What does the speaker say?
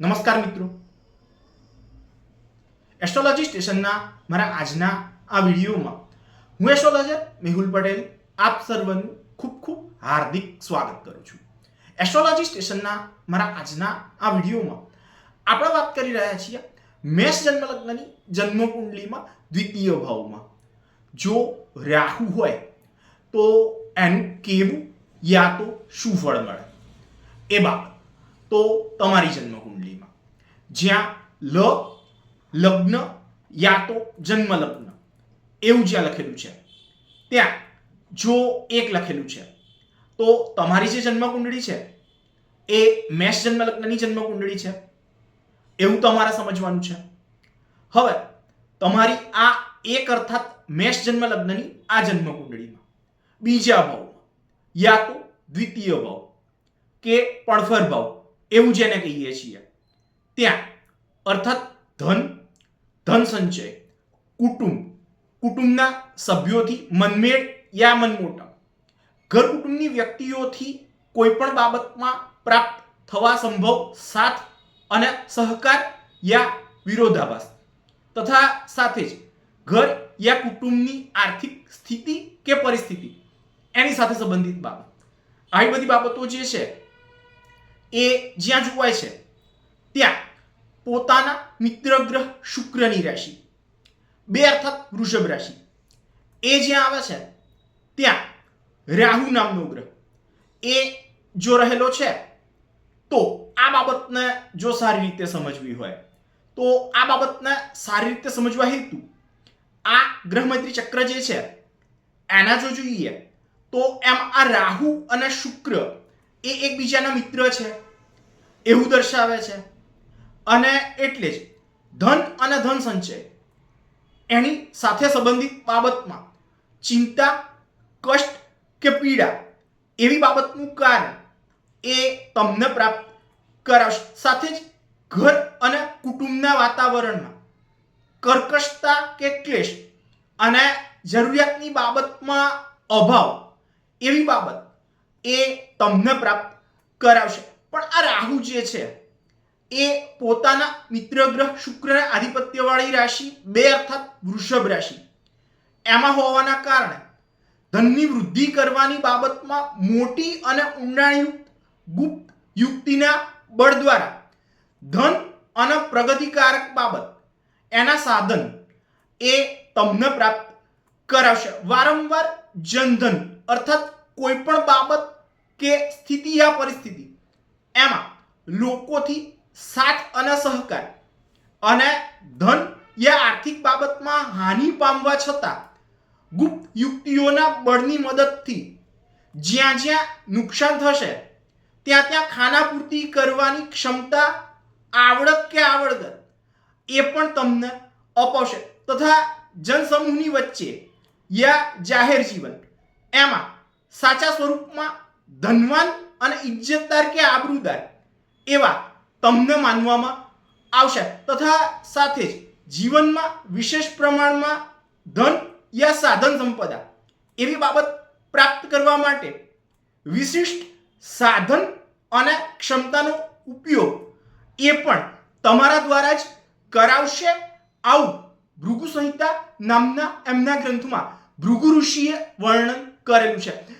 નમસ્કાર મિત્રો. એસ્ટ્રોલોજી સ્ટેશનના મારા આજના આ વિડીયોમાં હું એસ્ટ્રોલોજર મેહુલ પટેલ આપ સર્વનું ખૂબ ખૂબ હાર્દિક સ્વાગત કરું છું. એસ્ટ્રોલોજી સ્ટેશનના મારા આજના આ વિડીયોમાં આપણે વાત કરી રહ્યા છીએ મેષ જન્મ લગ્નની જન્મ દ્વિતીય ભાવમાં. જો રાહુ હોય તો એનું કેવું યા તો શું ફળ મળે? એ બાબત. તો તમારી જન્મ કુંડલીમાં જ્યાં લ, લગ્ન યા તો જન્મ લગ્ન એવું જ્યાં લખેલું છે. ત્યાં જો એક લખેલું છે, તો તમારી જે જન્મ કુંડળી છે, એ મેષ જન્મ લગ્નની જન્મ કુંડળી છે. એવું તમારે સમજવાનું છે. હવે, તમારી આ એક અર્થાત મેષ જન્મ લગ્નની આ જન્મ કુંડળીમાં બીજા ભાવમાં, યા તો દ્વિતીય ભાવ કે પડફર ભાવ. એવું જેને કહીએ છીએ. ત્યાં અર્થાત ધન ધન સંચય, કુટુંબ, કુટુંબના સભ્યોથી મનમેળ યા મનમોટા. ઘર કુટુંબની વ્યક્તિઓથી કોઈ પણ બાબતમાં પ્રાપ્ત થવા સંભવ સાથ અને સહકાર યા વિરોધાભાસ. તથા સાથે જ ઘર યા કુટુંબની આર્થિક સ્થિતિ કે પરિસ્થિતિ, એની સાથે સંબંધિત બાબત. આવી બધી બાબતો જે છે એ જ્યાં જોવાય છે, ત્યાં પોતાના મિત્ર ગ્રહ શુક્રની રાશિ, બે અર્થાત વૃષભ રાશિ. એ જ્યાં આવે છે, ત્યાં રાહુ નામનો ગ્રહ. એ જો રહેલો છે, તો આ બાબતને જો સારી રીતે સમજવી હોય, તો આ બાબતને સારી રીતે સમજવા હેતુ, આ ગ્રહમૈત્રી ચક્ર જે છે, એના જો જોઈએ, તો એમ આ રાહુ અને શુક્ર એ એકબીજાના મિત્ર છે, એવું દર્શાવે છે. અને એટલે જ ધન અને ધન સંચય એની સાથે સંબંધિત બાબતમાં ચિંતા, કષ્ટ કે પીડા એવી બાબતનું કારણ એ તમને પ્રાપ્ત કરાવશે. સાથે જ ઘર અને કુટુંબના વાતાવરણમાં કર્કશતા કે ક્લેશ અને જરૂરિયાતની બાબતમાં અભાવ એવી બાબત એ તમને પ્રાપ્ત કરાવશે. પણ આ રાહુ જે છે, એ પોતાના મિત્ર ગ્રહ શુક્રના આધિપત્યવાળી રાશિ, બે અર્થાત વૃષભ રાશિ. એમાં હોવાના કારણે ધનની વૃદ્ધિ કરવાની બાબતમાં મોટી અને ઊંડાણયુક્ત ગુપ્ત યુક્તિના બળ દ્વારા ધન અને પ્રગતિકારક બાબત, એના સાધન એ તમને પ્રાપ્ત કરાવશે. વારંવાર જનધન અર્થાત કોઈ પણ બાબત કે સ્થિતિ યા પરિસ્થિતિ, એમાં લોકોથી સાથ અને સહકાર અને ધન યા આર્થિક બાબતમાં હાનિ પામવા છતાં ગુપ્ત યુક્તિઓના બળની મદદથી જ્યાં જ્યાં નુકસાન થશે, ત્યાં ત્યાં ખાનાપૂર્તિ કરવાની ક્ષમતા આવડત કે આવડત એ પણ તમને અપાવશે તથા જનસમૂહની વચ્ચે યા જાહેર જીવન, એમાં સાચા સ્વરૂપમાં ધનવાન અને ઇજ્જતદાર કે આબરૂદાર એવા તમને માનવામાં આવશે. તથા સાથે જ જીવનમાં વિશેષ પ્રમાણમાં ધન યા સાધન સંપદા એવી બાબત પ્રાપ્ત કરવા માટે વિશિષ્ટ સાધન અને ક્ષમતાનો ઉપયોગ એ પણ તમારા દ્વારા જ કરાવશે આવું ભૃગુ સંહિતા નામના એમના ગ્રંથમાં ભૃગુ ઋષિએ વર્ણન કરેલું છે.